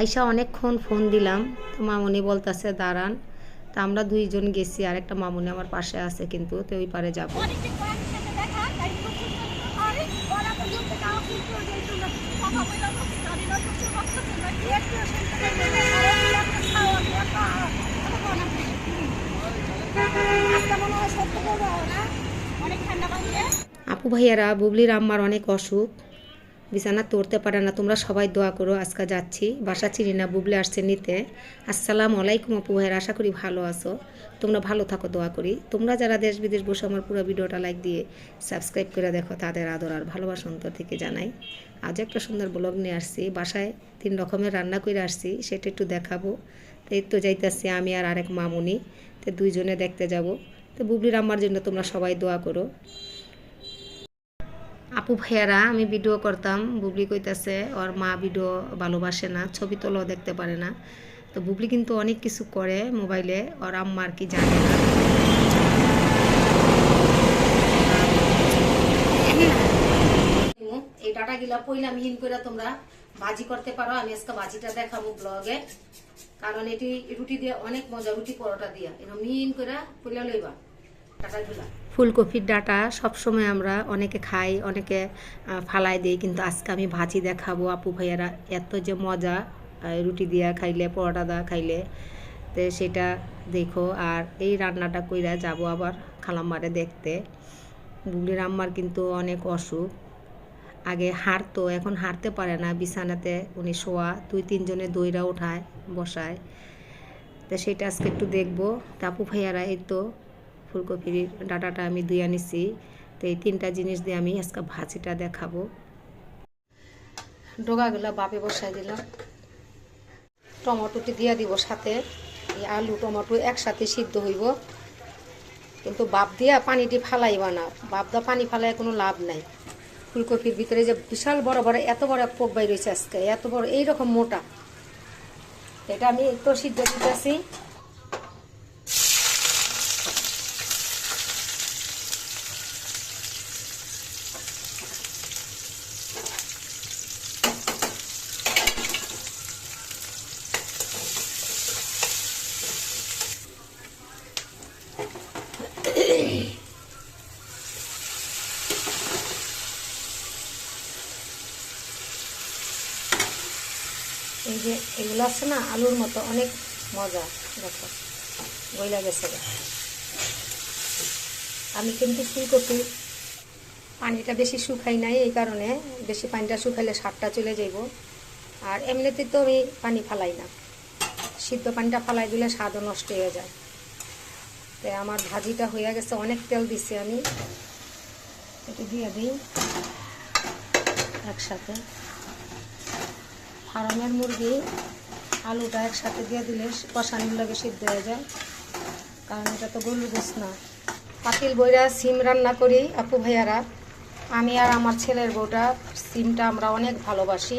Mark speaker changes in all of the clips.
Speaker 1: আইসা অনেকক্ষণ ফোন দিলাম। তো মামুনি বলতেছে, দাঁড়ান। তা আমরা দুইজন গেছি আর একটা মামুনি আমার পাশে আছে কিন্তু, তো ওই পারে যাব। আপু ভাইয়ারা, বুবলির আম্মার অনেক অসুখ। বিছানা তুলতে পারে না, তোমরা সবাই দোয়া করো, আজকে যাচ্ছি। বাসা চিনি না, বুবলে আসছে নিতে। আসসালাম আলাইকুম আপু ভাইয়ারা, আশা করি ভালো আছো। তোমরা ভালো থাকো, দোয়া করি। তোমরা যারা দেশ বিদেশ বসে আমার পুরো ভিডিওটা লাইক দিয়ে সাবস্ক্রাইব করে দেখো, তাদের আদর আর ভালোবাসা অন্তর থেকে জানাই। আজ একটা সুন্দর ব্লগ নিয়ে আসছি। বাসায় তিন রকমের রান্না করে আসছি, সেটা একটু দেখাবো। তো এই তো যাইতেছি আমি আর আরেক মামুনি, তো দুইজনে দেখতে যাব। তো বুবলির আম্মার জন্য তোমরা সবাই দোয়া করো। আপু ভাইয়ারা, আমি ভিডিও করতাম। বুবলি কইতাছে, ওর মা ভিডিও ভালোবাসে না, ছবি তোলাও দেখতে পারে না। তো বুবলি কিন্তু অনেক কিছু করে মোবাইলে, ওর আম্মার কি জানে না। এই ডাটা গিলা পইলা মিহিন করে তোমরা ভাজি করতে পারো। আমি আজকে ভাজিটা দেখাবো ব্লগে। কারণ এটি রুটি দিয়ে অনেক মজা, রুটি পরোটা দিয়া। এরকম মিহিন করে পইলা লইবা ডাটাগুলা। ফুলকপির ডাটা সবসময় আমরা অনেকে খাই, অনেকে ফালাই দিই, কিন্তু আজকে আমি ভাজি দেখাবো আপু ভাইয়ারা এত যে মজা রুটি দিয়া খাইলে, পরোটা দা খাইলে। তো সেটা দেখো, আর এই রান্নাটা কইরা যাব আবার খালাম্মারে দেখতে। বুবলির আম্মার কিন্তু অনেক অসুখ। আগে হাঁটতো, এখন হাঁটতে পারে না, বিছানাতে উনি শোয়া, দুই তিনজনে দইরা ওঠায়, বসায়। তো সেটা আজকে একটু দেখব। তাপু ভাইয়ারা এই তো ফুলকপির ডাটাটা আমি ধুয়ে নিছি তো এই তিনটা জিনিস দিয়ে আমি আজকে ভাজিটা দেখাবো। ডোগাগুলো বাপে বসাই দিলাম। টমেটোটি দিয়ে দিব সাথে। এই আলু, টমেটো একসাথে সিদ্ধ হইব। কিন্তু বাপ দিয়া পানিটি ফালাইবা না। বাপ দা পানি ফালাই কোনো লাভ নাই। ফুলকপির ভিতরে যে বিশাল বড় বড়, এত বড় এক পোক বাই রয়েছে আজকে। এত বড়, এইরকম মোটা। এটা আমি একটু সিদ্ধ দিতেছি। এই যে এগুলো আছে না, আলুর মতো অনেক মজা, দেখো, গইলা গেছে। আমি কিন্তু ফুলকপি পানিটা বেশি শুকাই নাই এই কারণে, বেশি পানিটা শুকাইলে স্বাদটা চলে যাইব। আর এমনিতে তো আমি পানি ফালাই না। সিদ্ধ পানিটা ফালাই দিলে স্বাদও নষ্ট হয়ে যায়। তো আমার ভাজিটা হয়ে গেছে, অনেক তেল দিছি আমি। একটু দিয়ে দিই একসাথে। ফার্মের মুরগি আলুটা একসাথে দিয়ে দিলে কষানির লাগে সিদ্ধ হয়ে যায়। কারণ এটা তো গরুর গোস না। পাতিল বইরা সিম রান্না করি, আপু ভাইয়ারা। আমি আর আমার ছেলের বউটা সিমটা আমরা অনেক ভালোবাসি।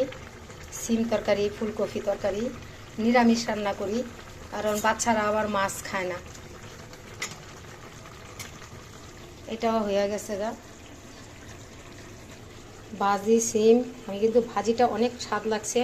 Speaker 1: সিম তরকারি, ফুলকপি তরকারি, নিরামিষ রান্না করি, কারণ বাচ্চারা আবার মাছ খায় না। এটাও হয়ে গেছে গা। ভাজি সিম, আমি কিন্তু ভাজিটা অনেক স্বাদ লাগছে।